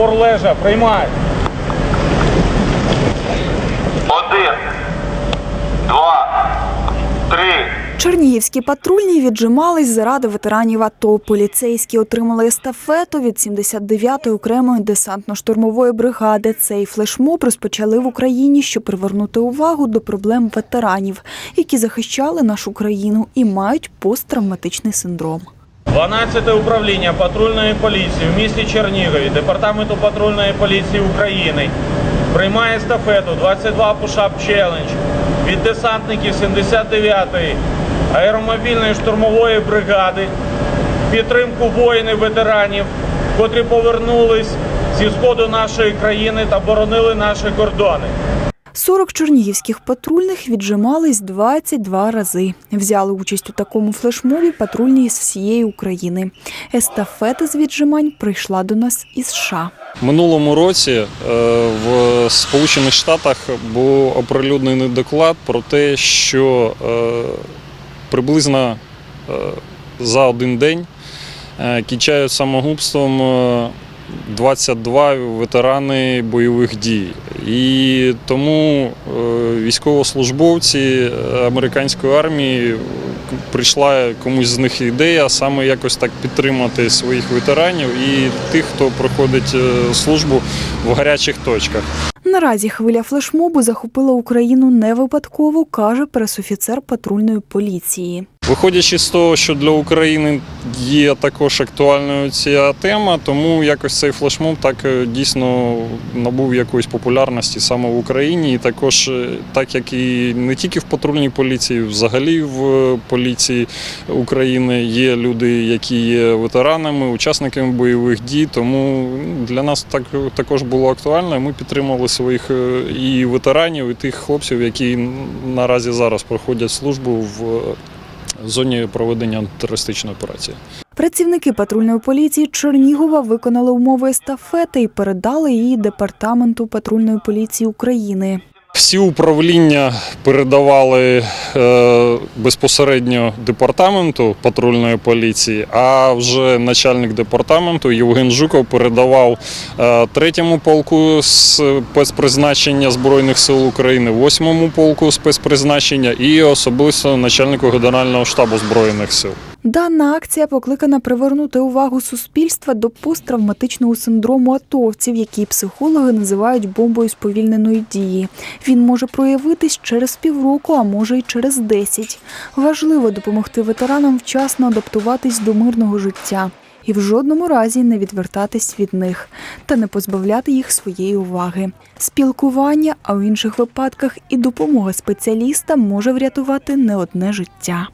Пор лежа, приймай. Один, два, три. Чернігівські патрульні віджимались заради ветеранів АТО. Поліцейські отримали естафету від 79-ї окремої десантно-штурмової бригади. Цей флешмоб розпочали в Україні, щоб привернути увагу до проблем ветеранів, які захищали нашу країну і мають посттравматичний синдром. 12 управління патрульної поліції в місті Чернігові, Департаменту патрульної поліції України приймає естафету 22 Push-Up від десантників 79-ї аеромобільної штурмової бригади підтримку воїнів ветеранів, котрі повернулись зі сходу нашої країни та боронили наші кордони. 40 чернігівських патрульних віджимались 22 рази. Взяли участь у такому флешмобі патрульні із всієї України. Естафета з віджимань прийшла до нас із США. Минулому році е, в Сполучених Штатах був оприлюднений доклад про те, що е, приблизно е, за один день кінчають самогубством 22 ветерани бойових дій. І тому е, військовослужбовці е, американської армії прийшла комусь з них ідея саме якось так підтримати своїх ветеранів і тих, хто проходить е, службу в гарячих точках. Наразі хвиля флешмобу захопила Україну не випадково, каже пресофіцер патрульної поліції. Виходячи з того, що для України є також актуальною ця тема, тому якось цей флешмоб так е, дійсно набув якоїсь популярності саме в Україні. І також, е, так як і не тільки в патрульній поліції, взагалі в е, поліції України є люди, які є ветеранами, учасниками бойових дій. Тому для нас так також було актуально. Ми підтримали своїх і ветеранів, і тих хлопців, які наразі зараз проходять службу в зоні проведення антитерористичної операції. Працівники патрульної поліції Чернігова виконали умови естафети і передали її департаменту патрульної поліції України. Всі управління передавали е, безпосередньо департаменту патрульної поліції, а вже начальник департаменту Євген Жуков передавав е, третьому полку спецпризначення Збройних сил України, восьмому полку спецпризначення і особисто начальнику Генерального штабу Збройних сил. Дана акція покликана привернути увагу суспільства до посттравматичного синдрому атовців, який психологи називають бомбою сповільненої дії. Він може проявитись через півроку, а може й через 10. Важливо допомогти ветеранам вчасно адаптуватись до мирного життя і в жодному разі не відвертатись від них та не позбавляти їх своєї уваги. Спілкування, а в інших випадках і допомога спеціаліста може врятувати не одне життя.